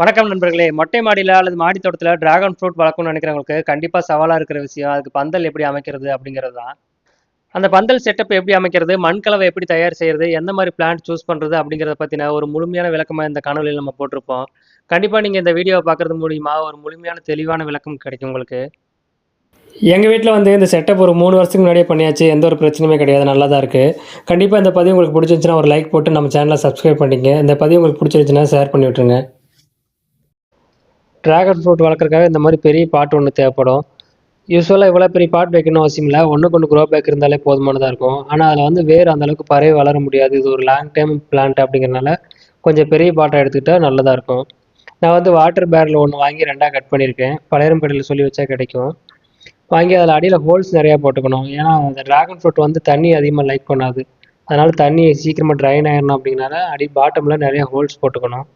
வணக்கம் நண்பர்களே. மொட்டை மாடியில் அல்லது மாடி தோட்டத்தில் டிராகன் ஃப்ரூட் வளர்க்கணும்னு நினைக்கிறவங்களுக்கு கண்டிப்பாக சவாலாக இருக்கிற விஷயம் அதுக்கு பந்தல் எப்படி அமைக்கிறது அப்படிங்கிறது தான். அந்த பந்தல் செட்டப் எப்படி அமைக்கிறது மண் கலவை எப்படி தயார் செய்கிறது எந்த மாதிரி பிளான்ட் சூஸ் பண்ணுறது அப்படிங்கிறத பற்றின ஒரு முழுமையான விளக்கமாக இந்த காணொலியில் நம்ம போட்டிருப்போம். கண்டிப்பாக நீங்கள் இந்த வீடியோவை பார்க்குறது மூலிமா ஒரு முழுமையான தெளிவான விளக்கம் கிடைக்கும் உங்களுக்கு. எங்கள் வீட்டில் வந்து இந்த செட்டப் ஒரு மூணு வருஷத்துக்கு முன்னாடியே பண்ணியாச்சு. எந்த ஒரு பிரச்சனையுமே கிடையாது. நல்லா தான் இருக்குது கண்டிப்பாக இந்த பதிவு உங்களுக்கு பிடிச்சிருந்துச்சுன்னா ஒரு லைக் போட்டு நம்ம சேனலை சப்ஸ்கிரைப் பண்ணிங்க இந்த பதிவு உங்களுக்கு பிடிச்சிருந்துச்சுன்னா ஷேர் பண்ணி விட்ருங்க ட்ராகன் ஃப்ரூட் வளர்க்குறக்காக இந்த மாதிரி பெரிய பாட் ஒன்று தேவைப்படும். யூஸ்வலாக இவ்வளோ பெரிய பாட் வைக்கணும் அவசியம் இல்லை. ஒன்றுக்கு ஒன்று க்ரோ பேக் இருந்தாலே போதுமானதாக இருக்கும். ஆனால் அதில் வந்து வேர் அந்தளவுக்கு பறவை வளர முடியாது. இது ஒரு லாங் டைம் பிளான்ட் அப்படிங்கிறனால கொஞ்சம் பெரிய பாட்டாக எடுத்துக்கிட்டால் நல்லதாக இருக்கும். நான் வந்து வாட்டர் பேரில் ஒன்று வாங்கி ரெண்டாக கட் பண்ணியிருக்கேன். பழையரம்படியில் சொல்லி வச்சா கிடைக்கும். வாங்கி அதில் அடியில் ஹோல்ஸ் நிறையா போட்டுக்கணும். ஏன்னா அந்த ட்ராகன் ஃப்ரூட் வந்து தண்ணி அதிகமாக லைக் பண்ணாது. அதனால் தண்ணி சீக்கிரமாக ட்ரைன் ஆயிடணும் அப்படிங்கிறனால அடி பாட்டமில் நிறையா ஹோல்ஸ் போட்டுக்கணும்.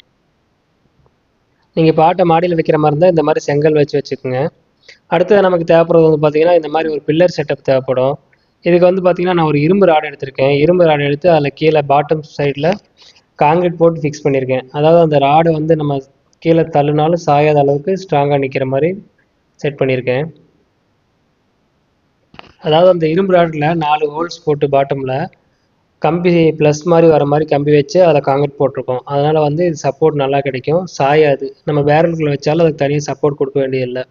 நீங்கள் பாட்டை மாடியில் வைக்கிற மாதிரி இருந்தால் இந்த மாதிரி செங்கல் வச்சு வச்சுக்கோங்க. அடுத்தது நமக்கு தேவைப்படுறது வந்து பார்த்தீங்கன்னா இந்த மாதிரி ஒரு பில்லர் செட்டப் தேவைப்படும். இதுக்கு வந்து பார்த்தீங்கன்னா நான் ஒரு இரும்பு ராடு எடுத்திருக்கேன். இரும்பு ராடு எடுத்து அதில் கீழே பாட்டம் சைடில் காங்கிரீட் போட்டு ஃபிக்ஸ் பண்ணியிருக்கேன் அதாவது அந்த ராடு வந்து நம்ம கீழே தள்ளுனாலும் சாயாத அளவுக்கு ஸ்ட்ராங்காக நிற்கிற மாதிரி செட் பண்ணியிருக்கேன் அதாவது அந்த இரும்பு ராடில் நாலு ஹோல்ஸ் போட்டு பாட்டமில் கம்பி ப்ளஸ் மாதிரி வர மாதிரி கம்பி வச்சு அதில் காங்கிரீட் போட்டிருக்கோம். அதனால் வந்து இது சப்போர்ட் நல்லா கிடைக்கும். சாயாது. நம்ம பேரலுக்குள்ள வச்சாலும் அதுக்கு தனியாக சப்போர்ட் கொடுக்க வேண்டியதில்லை.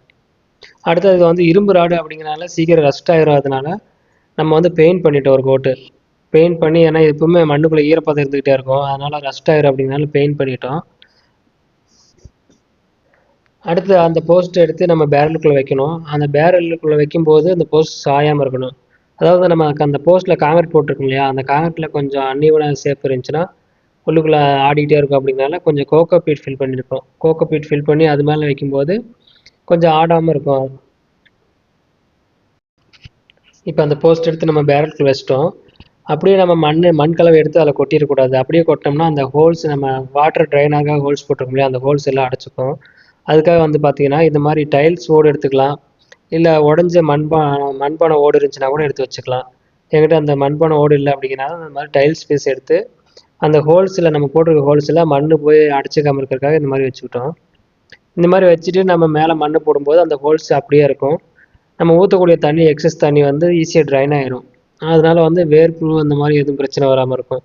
அடுத்தது வந்து இரும்பு ராடு அப்படிங்கிறனால சீக்கிரம் ரஸ்ட் ஆகிரும் அதனால நம்ம வந்து பெயிண்ட் பண்ணிட்டோம் ஒரு கோட்டு பெயிண்ட் பண்ணி ஏன்னா எப்பவுமே மண்ணுக்குள்ளே ஈரப்பதம் இருந்துக்கிட்டே இருக்கும். அதனால் ரஸ்ட் ஆயிரும் அப்படிங்கிறனால பெயிண்ட் பண்ணிட்டோம். அடுத்து அந்த போஸ்ட் எடுத்து நம்ம பேரலுக்குள்ளே வைக்கணும். அந்த பேரலுக்குள்ளே வைக்கும்போது அந்த போஸ்ட் சாயாமல் இருக்கணும். அதாவது நமக்கு அந்த போஸ்ட்டில் காங்கிரட் போட்டிருக்கோம் இல்லையா? அந்த காங்கிரட்டில் கொஞ்சம் அன்னிவனாக சேஃப் இருந்துச்சுன்னா உள்ளுக்குள்ளே ஆடிக்கிட்டே இருக்கும் அப்படிங்கிறனால கொஞ்சம் கோகோ பீட் ஃபில் பண்ணியிருக்கோம் கோகோ பீட் ஃபில் பண்ணி அது மேலே வைக்கும்போது கொஞ்சம் ஆடாமல் இருக்கும். இப்போ அந்த போஸ்ட் எடுத்து நம்ம பேரலுக்குள்ள வச்சிட்டோம். அப்படியே நம்ம மண் மண் கலவை எடுத்து அதில் கொட்டிடக்கூடாது அப்படியே கொட்டோம்னா அந்த ஹோல்ஸ் நம்ம வாட்டர் ட்ரைனாக ஹோல்ஸ் போட்டிருக்கோம் இல்லையா? அந்த ஹோல்ஸ் எல்லாம் அடைச்சிக்கும். அதுக்காக வந்து பார்த்தீங்கன்னா இந்த மாதிரி டைல்ஸ் ஓடு எடுத்துக்கலாம். இல்லை உடஞ்ச மண்பானை மண்பானை ஓடு இருந்துச்சுன்னா கூட எடுத்து வச்சுக்கலாம். என்கிட்ட அந்த மண்பானை ஓடு இல்லை அப்படிங்கிறனால அந்த மாதிரி டைல்ஸ் பீஸ் எடுத்து அந்த ஹோல்ஸில் நம்ம போட்டிருக்க ஹோல்ஸில் மண் போய் அடைச்சிக்காமல் இருக்கிறதுக்காக இந்த மாதிரி வச்சுக்கிட்டோம். இந்த மாதிரி வச்சுட்டு நம்ம மேலே மண் போடும்போது அந்த ஹோல்ஸ் அப்படியே இருக்கும். நம்ம ஊற்றக்கூடிய தண்ணி எக்ஸஸ் தண்ணி வந்து ஈஸியாக ட்ரைன் ஆயிரும். அதனால வந்து வேர்ப்புழு அந்த மாதிரி எதுவும் பிரச்சனை வராமல் இருக்கும்.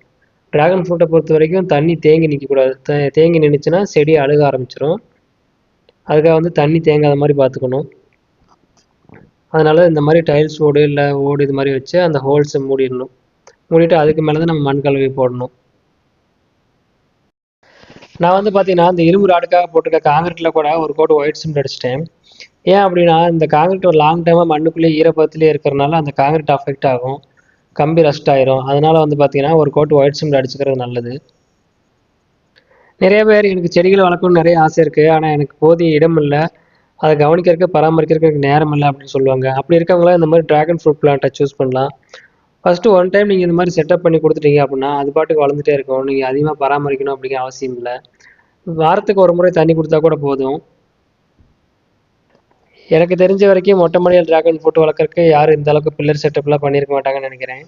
ட்ராகன் ஃப்ரூட்டை பொறுத்த வரைக்கும் தண்ணி தேங்கி நிற்கக்கூடாது தேங்கி நின்றுச்சுன்னா செடி அழுக ஆரம்பிச்சிடும் அதுக்காக வந்து தண்ணி தேங்காத மாதிரி பார்த்துக்கணும். அதனால இந்த மாதிரி டைல்ஸ் ஓடு இல்லை ஓடு இது மாதிரி வச்சு அந்த ஹோல்ஸை மூடிடணும். மூடிட்டு அதுக்கு மேலே தான் நம்ம மண் கலவை போடணும். நான் வந்து பார்த்தீங்கன்னா இந்த இரும்பு ராடுக்காக போட்டிருக்க காங்கிரீட்டில் கூட ஒரு கோட் ஒயிட் சிமெண்ட் அடிச்சிட்டேன். ஏன் அப்படின்னா இந்த காங்கிரீட் ஒரு லாங் டைமாக மண்ணுக்குள்ளேயே ஈரப்பதத்துலேயே இருக்கிறனால அந்த காங்கிரீட் அஃபெக்ட் ஆகும். கம்பி ரஸ்ட் ஆயிரும். அதனால வந்து பார்த்தீங்கன்னா ஒரு கோட் ஒயிட் சிமெண்ட் அடிச்சுக்கிறது நல்லது. நிறைய பேர் எனக்கு செடிகளை வளர்க்கணும்னு நிறைய ஆசை இருக்குது ஆனால் எனக்கு போதிய இடம் இல்லை. அதை கவனிக்கிறதுக்கு பராமரிக்கிறதுக்கு எனக்கு நேரம் இல்லை அப்படின்னு சொல்லுவாங்க. அப்படி இருக்கவங்களாம் இந்த மாதிரி ட்ராகன் ஃப்ரூட் பிளான்ட்டை சூஸ் பண்ணலாம். ஃபஸ்ட்டு ஒன் டைம் நீங்கள் இந்த மாதிரி செட்டப் பண்ணி கொடுத்துட்டீங்க அப்படின்னா அது பாட்டுக்கு வளர்ந்துட்டே இருக்கும். நீங்கள் அதிகமாக பராமரிக்கணும் அப்படிங்கிற அவசியம் இல்லை. வாரத்துக்கு ஒரு முறை தண்ணி கொடுத்தா கூட போதும். எனக்கு தெரிஞ்ச வரைக்கும் மொட்டை மாடியில் ட்ராகன் ஃப்ரூட் வளர்க்குறக்கு யாரும் இந்த அளவுக்கு பில்லர் செட்டப்லாம் பண்ணியிருக்க மாட்டாங்கன்னு நினைக்கிறேன்.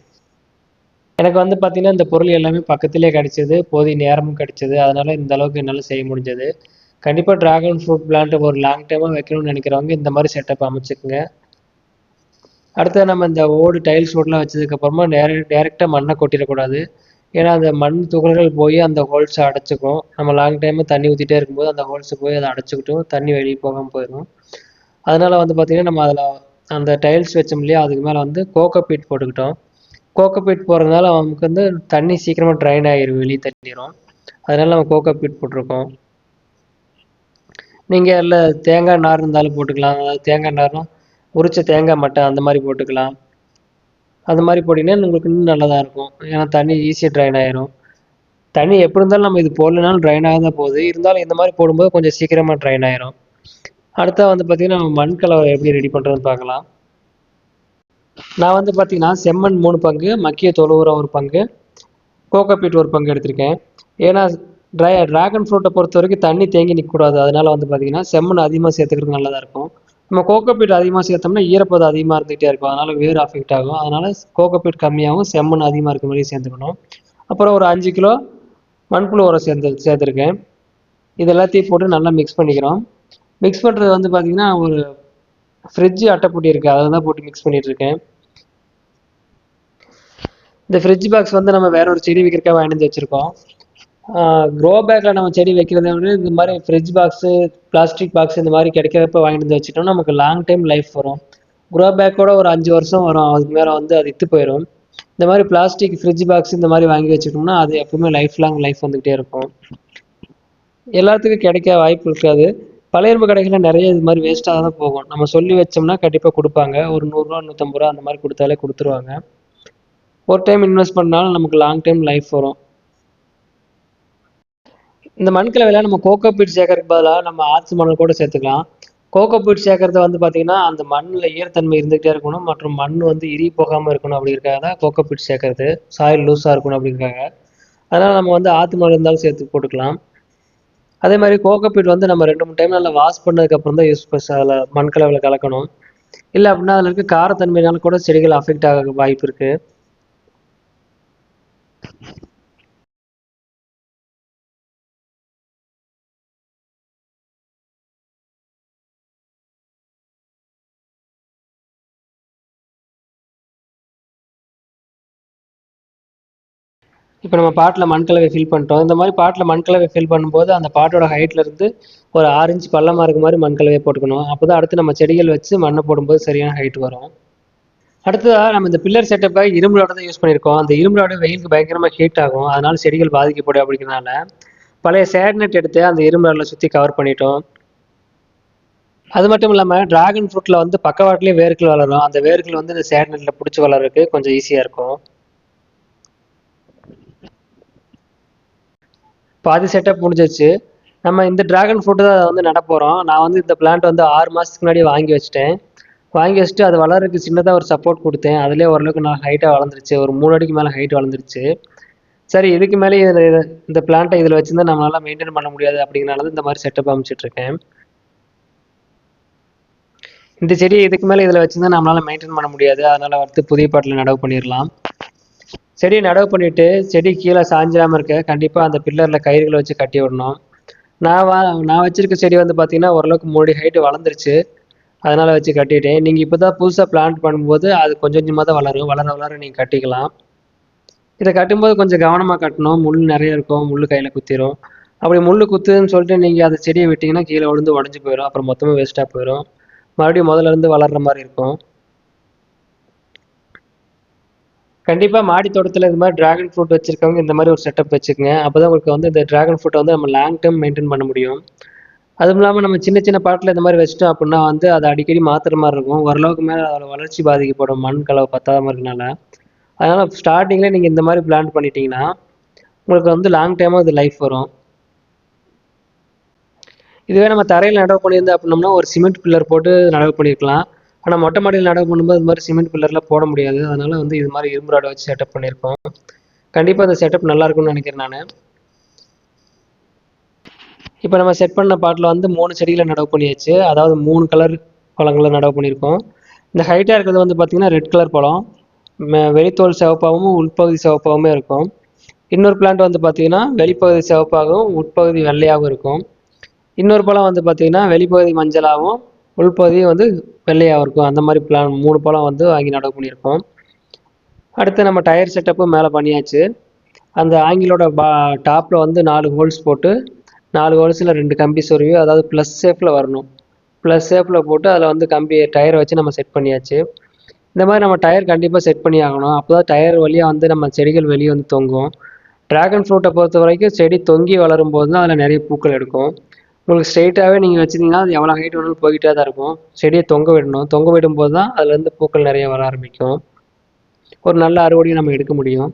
எனக்கு வந்து பார்த்தீங்கன்னா இந்த பொருள் எல்லாமே பக்கத்திலே கிடச்சிது போதிய நேரமும் கிடச்சிது. அதனால் இந்த அளவுக்கு என்னால் செய்ய முடிஞ்சது. கண்டிப்பாக ட்ராகன் ஃப்ரூட் பிளான்ட் ஒரு லாங் டைமாக வைக்கணும்னு நினைக்கிறவங்க இந்த மாதிரி செட்டப் அமைச்சுக்குங்க. அடுத்து நம்ம இந்த ஓடு டைல்ஸ் ஓடெலாம் வச்சதுக்கப்புறமா நேர டேரெக்டாக மண்ணை கொட்டிடக்கூடாது. ஏன்னா அந்த மண் துகள்கள் போய் அந்த ஹோல்ஸை அடைச்சிக்கும். நம்ம லாங் டைம் தண்ணி ஊற்றிட்டே இருக்கும்போது அந்த ஹோல்ஸை போய் அதை அடைச்சிக்கிட்டும் தண்ணி வெளியே போகாமல் போயிடும். அதனால் வந்து பார்த்திங்கன்னா நம்ம அதில் அந்த டைல்ஸ் வச்சோம் இல்லையா அதுக்கு மேலே வந்து கோகோ பீட் போட்டுக்கிட்டோம். கோகோ பீட் போடுறதுனால நமக்கு வந்து தண்ணி சீக்கிரமாக ட்ரைன் ஆகிரும் வெளியே தண்ணிடும் அதனால் நம்ம கோகோ பீட் போட்டிருக்கோம். நீங்கள் இல்லை தேங்காய் நார் இருந்தாலும் போட்டுக்கலாம். தேங்காய் நார்னால் உரிச்ச தேங்காய் மட்டை அந்த மாதிரி போட்டுக்கலாம். அந்த மாதிரி போட்டிங்கன்னா உங்களுக்கு இன்னும் நல்லதாக இருக்கும். ஏன்னா தண்ணி ஈஸியாக ட்ரைன் ஆயிரும். தண்ணி எப்படி இருந்தாலும் நம்ம இது போடலனாலும் ட்ரைன் ஆக தான் போகுது. இருந்தாலும் இந்த மாதிரி போடும்போது கொஞ்சம் சீக்கிரமாக ட்ரைன் ஆயிரும். அடுத்தா வந்து பார்த்திங்கன்னா நம்ம மண் கலவை எப்படி ரெடி பண்ணுறதுன்னு பார்க்கலாம் நான் வந்து பார்த்திங்கன்னா செம்மண் மூணு பங்கு மக்கிய தொழுவுரம் ஒரு பங்கு கோகோபீட் ஒரு பங்கு எடுத்திருக்கேன். ஏன்னா ட்ரை ட்ராகன் ஃப்ரூட்டை பொறுத்த வரைக்கும் தண்ணி தேங்கி நிற்கக்கூடாது அதனால வந்து பார்த்தீங்கன்னா செம்மண் அதிகமாக சேர்த்துக்கிறது நல்லதாக இருக்கும். நம்ம கோகோபீட் அதிகமாக சேர்த்தோம்னா ஈரப்பதம் அதிகமாக இருந்துகிட்டே இருக்கும். அதனால வேர் அஃபெக்ட் ஆகும். அதனால கோகோபீட் கம்மியாகவும் செம்மண் அதிகமாக இருக்க மாதிரி சேர்த்துக்கணும். அப்புறம் ஒரு அஞ்சு கிலோ மண்புழு உரம் சேர்ந்து சேர்த்துருக்கேன். இது எல்லாத்தையும் போட்டு நல்லா மிக்ஸ் பண்ணிக்கிறோம். மிக்ஸ் பண்ணுறது வந்து பார்த்திங்கன்னா ஒரு ஃப்ரிட்ஜ் அட்டைப்பொட்டி இருக்குது அதில் தான் போட்டு மிக்ஸ் பண்ணிகிட்ருக்கேன் இருக்கேன் இந்த ஃப்ரிட்ஜ் பாக்ஸ் வந்து நம்ம வேற ஒரு செடி வைக்கிறக்காக வாங்கிட்டு வந்து வச்சுருக்கோம். க்ரோ பேக்கில் நம்ம செடி வைக்கிறத விட இந்த மாதிரி ஃப்ரிட்ஜ் பாக்ஸு பிளாஸ்டிக் பாக்ஸ் இந்த மாதிரி கிடைக்கிறப்ப வாங்கிட்டு வந்து வச்சுட்டோம் நமக்கு லாங் டைம் லைஃப் வரும். க்ரோ பேக்கோட ஒரு அஞ்சு வருஷம் வரும். அதுக்கு மேலே வந்து அது இத்து போயிடும் இந்த மாதிரி பிளாஸ்டிக் ஃப்ரிட்ஜ் பாக்ஸ் இந்த மாதிரி வாங்கி வச்சுட்டோம்னா அது எப்பவுமே லைஃப் லாங் லைஃப் வந்துக்கிட்டே இருக்கும். எல்லாத்துக்கும் கிடைக்க வாய்ப்பு இருக்காது. பழையர்பு கடைகளில் நிறைய இது மாதிரி வேஸ்ட்டாக தான் போகும். நம்ம சொல்லி வச்சோம்னா கண்டிப்பாக கொடுப்பாங்க. ஒரு நூறுரூவா நூற்றம்பது ரூபா அந்த மாதிரி கொடுத்தாலே கொடுத்துருவாங்க. ஒரு டைம் இன்வெஸ்ட் பண்ணாலும் நமக்கு லாங் டைம் லைஃப் வரும். இந்த மண்கலவையில் நம்ம கோகோ பீட் சேர்க்கறதுக்கு பதிலாக நம்ம ஆற்று மணல் கூட சேர்த்துக்கலாம். கோகோ பீட் சேர்க்கறது வந்து பார்த்திங்கன்னா அந்த மண்ணில் ஈரத்தன்மை இருந்துகிட்டே இருக்கணும். மற்றும் மண் வந்து இறி போகாமல் இருக்கணும் அப்படிங்கிறக்காக தான் கோகோ பீட் சேர்க்கறது சாயில் லூஸாக இருக்கணும் அப்படிங்கிறாங்க அதனால் நம்ம வந்து ஆற்று மணல் இருந்தாலும் சேர்த்து போட்டுக்கலாம். அதே மாதிரி கோகோ பீட் வந்து நம்ம ரெண்டு மூணு டைம் நல்லா வாஷ் பண்ணதுக்கப்புறம் தான் யூஸ் பண்ண அதில் மண்கலவையில் கலக்கணும். இல்லை அப்படின்னா அதில் இருக்க காரத்தன்மையினால கூட செடிகள் அஃபெக்ட் ஆக வாய்ப்பு இருக்குது இப்போ நம்ம பாட்டில் மண்கலவை ஃபில் பண்ணிட்டோம். இந்த மாதிரி பாட்டில் மண்கலவை ஃபில் பண்ணும்போது அந்த பாட்டோட ஹைட்லேருந்து ஒரு ஆறு இன்ச் பள்ளமாக இருக்க மாதிரி மண்கலவையை போட்டுக்கணும். அப்போ தான் அடுத்து நம்ம செடிகள் வச்சு மண்ணை போடும்போது சரியான ஹைட் வரும். அடுத்ததாக நம்ம இந்த பில்லர் செட்டப்பை இரும்பு ராடு தான் யூஸ் பண்ணியிருக்கோம். அந்த இரும்பு ராடு வெயிலுக்கு பயங்கரமாக ஹீட் ஆகும். அதனால செடிகள் பாதிக்கப்படும் அப்படிங்கிறனால பழைய சேட்நெட் எடுத்து அந்த இரும்பு ராடில் சுற்றி கவர் பண்ணிட்டோம். அது மட்டும் இல்லாமல் டிராகன் ஃப்ரூட்டில் வந்து பக்கவாட்டிலே வேர்கள் வளரும். அந்த வேர்கள் வந்து இந்த சேட்நெட்டில் பிடிச்சி வளர்றதுக்கு கொஞ்சம் ஈஸியாக இருக்கும். பாதி செட்டப் முடிஞ்சிச்சு நம்ம இந்த டிராகன் ஃப்ரூட்டு தான் வந்து நடப்போகிறோம் நான் வந்து இந்த பிளான்ட் வந்து ஆறு மாதத்துக்கு முன்னாடி வாங்கி வச்சிட்டேன். வாங்கி வச்சுட்டு அது வளர்றதுக்கு சின்னதாக ஒரு சப்போர்ட் கொடுத்தேன். அதுலேயே ஓரளவுக்கு நான் ஹைட்டாக வளர்ந்துருச்சு. ஒரு மூணு அடிக்கு மேலே ஹைட் வளர்ந்துருச்சு. சரி இதுக்கு மேலே இதில் இந்த பிளான்ட்டை இதில் வச்சுருந்தா நம்மளால மெயின்டைன் பண்ண முடியாது அப்படிங்கிறனால இந்த மாதிரி செட்டப் அமைச்சிட்ருக்கேன் இந்த செடியை இதுக்கு மேலே இதில் வச்சுருந்தா நம்மளால மெயின்டைன் பண்ண முடியாது. அதனால் அடுத்து புதிய பாட்டில் நடவு பண்ணிடலாம். செடியை நடவு பண்ணிவிட்டு செடி கீழே சாஞ்சிடாமல் இருக்க கண்டிப்பாக அந்த பில்லரில் கயிறுகளை வச்சு கட்டி விடணும். நான் வா நான் வச்சுருக்க செடி வந்து பார்த்திங்கன்னா ஓரளவுக்கு மூடி ஹைட்டு வளர்ந்துருச்சு. அதனால் வச்சு கட்டிட்டேன். நீங்கள் இப்போ தான் புதுசாக பிளான்ட் பண்ணும்போது அது கொஞ்சம் கொஞ்சமாக தான் வளரும். வளர வளர நீங்கள் கட்டிக்கலாம். இதை கட்டும்போது கொஞ்சம் கவனமாக கட்டணும். முள் நிறைய இருக்கும். முள் கையில் குத்திரும். அப்படி முள் குத்துன்னு சொல்லிட்டு நீங்கள் அந்த செடியை விட்டிங்கன்னா கீழே விழுந்து உடஞ்சி போயிடும் அப்புறம் மொத்தமாக வேஸ்ட்டாக போயிடும் மறுபடியும் முதல்ல இருந்து வளர்கிற மாதிரி இருக்கும். கண்டிப்பாக மாடி தோட்டத்தில் இந்த மாதிரி டிராகன் ஃப்ரூட் வச்சுருக்கவங்க இந்த மாதிரி ஒரு செட்டப் வச்சுக்கோங்க. அப்போ தான் உங்களுக்கு வந்து இந்த டிராகன் ஃப்ரூட்டை வந்து நம்ம லாங் டேர்ம் மெயின்டைன் பண்ண முடியும். அதுவும் இல்லாமல் நம்ம சின்ன சின்ன பாட்டில் இந்த மாதிரி வச்சிட்டோம் அப்படின்னா வந்து அதை அடிக்கடி மாற்றுற மாதிரி இருக்கும். ஓரளவுக்கு மேலே அதோட வளர்ச்சி பாதிக்கப்படும். மண் கலவை பத்தாத இருக்கனால. அதனால் ஸ்டார்டிங்கில் நீங்கள் இந்த மாதிரி பிளான் பண்ணிட்டீங்கன்னா உங்களுக்கு வந்து லாங் டைமாக இது லைஃப் வரும். இதுவே நம்ம தரையில் நடவு பண்ணியிருந்தோம் அப்படின்னோம்னா ஒரு சிமெண்ட் பில்லர் போட்டு நடவு பண்ணியிருக்கலாம் ஆனால் மொட்டை மாடியில் நடவு பண்ணும்போது இது மாதிரி சிமெண்ட் பில்லர்லாம் போட முடியாது. அதனால் வந்து இது மாதிரி இரும்பு வச்சு செட்டப் பண்ணியிருக்கோம். கண்டிப்பாக அந்த செட்டப் நல்லாயிருக்கும்னு நினைக்கிறேன் நான். இப்போ நம்ம செட் பண்ண பாட்டில் வந்து மூணு செடிகளை நடவு பண்ணியாச்சு. அதாவது மூணு கலர் பழங்களை நடவு பண்ணியிருக்கோம். இந்த ஹைட்டாக இருக்கிறது வந்து பார்த்திங்கன்னா ரெட் கலர் பழம். வெளித்தோல் சிவப்பாகவும் உள்பகுதி சிவப்பாகவுமே இருக்கும். இன்னொரு பிளான்ட் வந்து பார்த்திங்கன்னா வெளிப்பகுதி சிவப்பாகவும் உட்பகுதி வெள்ளையாகவும் இருக்கும். இன்னொரு பழம் வந்து பார்த்திங்கன்னா வெளிப்பகுதி மஞ்சளாகவும் உள்பகுதியும் வந்து வெள்ளையாக இருக்கும். அந்த மாதிரி பிளான் மூணு பழம் வந்து வாங்கி நடவு பண்ணியிருக்கோம். அடுத்து நம்ம டயர் செட்டப்பும் மேலே பண்ணியாச்சு. அந்த ஆங்கிலோட பா டாப்பில் வந்து நாலு ஹோல்ஸ் போட்டு நாலு ஹோல்ஸில் ரெண்டு கம்பி சொருவி அதாவது ப்ளஸ் சேஃபில் வரணும். ப்ளஸ் சேஃபில் போட்டு அதில் வந்து கம்பி டயரை வச்சு நம்ம செட் பண்ணியாச்சு. இந்த மாதிரி நம்ம டயர் கண்டிப்பாக செட் பண்ணி ஆகணும். அப்போ தான் டயர் வழியாக வந்து நம்ம செடிகள் வெளியே வந்து தொங்கும். ட்ராகன் ஃப்ரூட்டை பொறுத்த வரைக்கும் செடி தொங்கி வளரும் போது தான் அதில் நிறைய பூக்கள் எடுக்கும். உங்களுக்கு ஸ்ட்ரெயிட்டாகவே நீங்கள் வச்சுருந்தீங்கன்னா அது எவ்வளோ ஹைட் வேணாலும் போய்கிட்டே தான் இருக்கும். செடியை தொங்க விடணும். தொங்க விடும்போது தான் அதுலேருந்து பூக்கள் நிறைய வர ஆரம்பிக்கும். ஒரு நல்ல அறுவடையும் நம்ம எடுக்க முடியும்.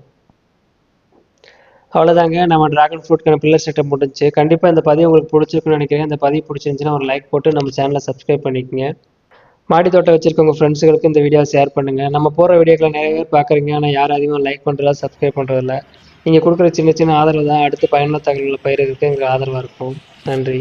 அவ்வளோதாங்க நம்ம ட்ராகன் ஃப்ரூட்க்கான பில்லர் செட்டப் முடிஞ்சு கண்டிப்பாக இந்த பதிவு உங்களுக்கு பிடிச்சிருக்குன்னு நினைக்கிறேன். இந்த பதிவு பிடிச்சிருந்துச்சுன்னா ஒரு லைக் போட்டு நம்ம சேனலை சப்ஸ்கிரைப் பண்ணிக்கோங்க. மாடி தோட்டம் வச்சிருக்கவங்க ஃப்ரெண்ட்ஸுகளுக்கு இந்த வீடியோ ஷேர் பண்ணுங்கள் நம்ம போகிற வீடியோக்களை நிறைய பேர் பார்க்குறீங்க. ஆனால் யாரும் அதிகமாக லைக் பண்ணுறதா சப்ஸ்கிரைப் பண்ணுறதில்ல நீங்கள் கொடுக்குற சின்ன சின்ன ஆதரவு தான். அடுத்து பயனுள்ள தகவல்களை பயிரிறதுக்கு எங்களுக்கு ஆதரவாக இருக்கும். நன்றி.